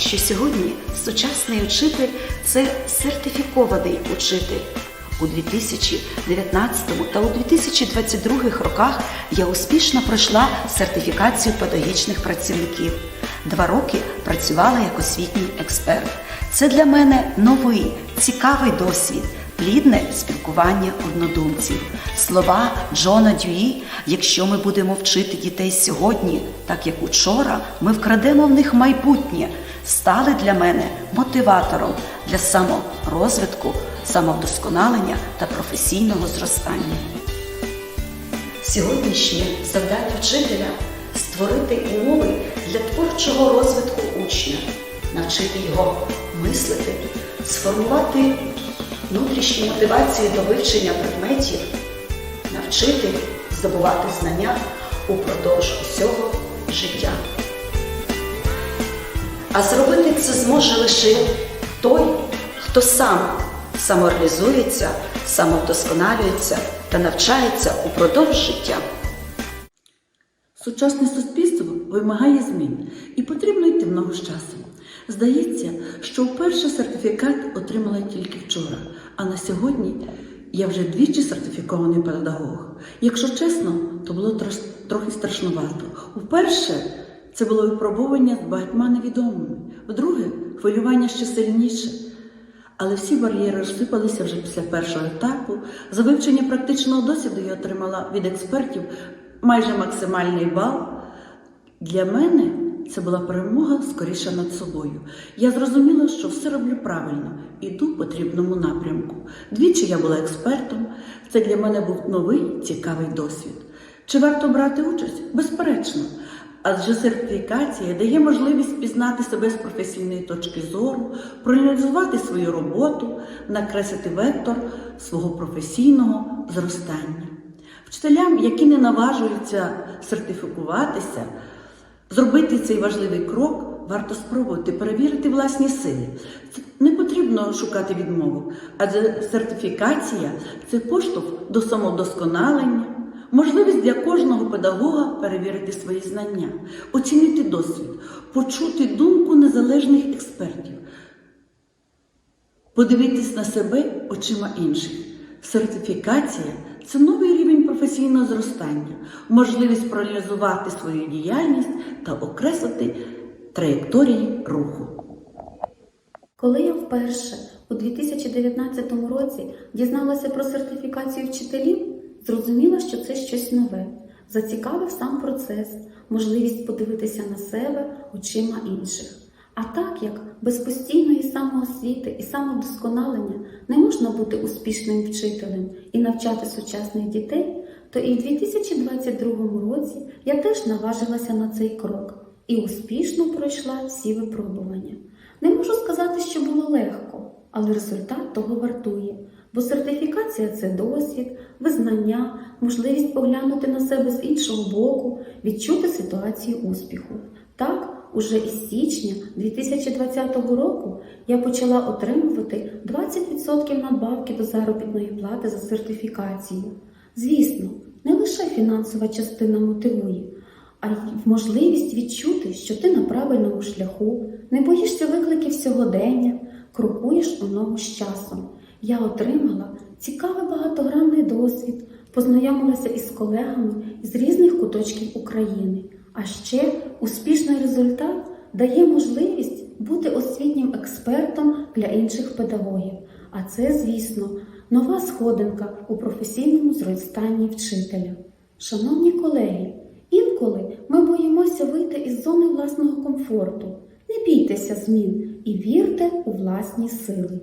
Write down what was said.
що сьогодні сучасний учитель це сертифікований учитель. У 2019 та у 2022 роках я успішно пройшла сертифікацію педагогічних працівників. Два роки працювала як освітній експерт. Це для мене новий, цікавий досвід, плідне спілкування однодумців. Слова Джона Дюї, якщо ми будемо вчити дітей сьогодні, так як учора, ми вкрадемо в них майбутнє, стали для мене мотиватором для саморозвитку, самовдосконалення та професійного зростання. Сьогоднішнє завдання вчителя створити умови для творчого розвитку учня, навчити його мислити, сформувати внутрішню мотивацію до вивчення предметів, навчити здобувати знання упродовж усього життя. А зробити це зможе лише той, хто сам самореалізується, самовдосконалюється та навчається упродовж життя. Сучасне суспільство вимагає змін і потрібно йти в ногу з часом. Здається, що вперше сертифікат отримала тільки вчора, а на сьогодні я вже двічі сертифікований педагог. Якщо чесно, то було трохи страшнувато. Вперше це було випробування з багатьма невідомими, вдруге хвилювання ще сильніше. Але всі бар'єри розсипалися вже після першого етапу. За вивчення практичного досвіду я отримала від експертів майже максимальний бал. Для мене це була перемога скоріше над собою. Я зрозуміла, що все роблю правильно, іду в потрібному напрямку. Двічі я була експертом. Це для мене був новий цікавий досвід. Чи варто брати участь? Безперечно. Адже сертифікація дає можливість пізнати себе з професійної точки зору, проаналізувати свою роботу, накреслити вектор свого професійного зростання. Вчителям, які не наважуються сертифікуватися, зробити цей важливий крок, варто спробувати перевірити власні сили. Не потрібно шукати відмову, адже сертифікація це поштовх до самовдосконалення, можливість для кожного педагога перевірити свої знання, оцінити досвід, почути думку незалежних експертів, подивитись на себе очима інших. Сертифікація це новий професійного зростання, можливість проаналізувати свою діяльність та окреслити траєкторії руху. Коли я вперше у 2019 році дізналася про сертифікацію вчителів, зрозуміла, що це щось нове. Зацікавив сам процес, можливість подивитися на себе очима інших. А так як без постійної самоосвіти і самовдосконалення не можна бути успішним вчителем і навчати сучасних дітей, то і в 2022 році я теж наважилася на цей крок і успішно пройшла всі випробування. Не можу сказати, що було легко, але результат того вартує, бо сертифікація це досвід, визнання, можливість поглянути на себе з іншого боку, відчути ситуацію успіху. Так, уже із січня 2020 року я почала отримувати 20% надбавки до заробітної плати за сертифікацію. Звісно, не лише фінансова частина мотивує, а й можливість відчути, що ти на правильному шляху, не боїшся викликів сьогодення, крокуєш у ногу з часом. Я отримала цікавий багатогранний досвід, познайомилася із колегами з різних куточків України. А ще успішний результат дає можливість бути освітнім експертом для інших педагогів. А це, звісно, нова сходинка у професійному зростанні вчителя. Шановні колеги, інколи ми боїмося вийти із зони власного комфорту. Не бійтеся змін і вірте у власні сили.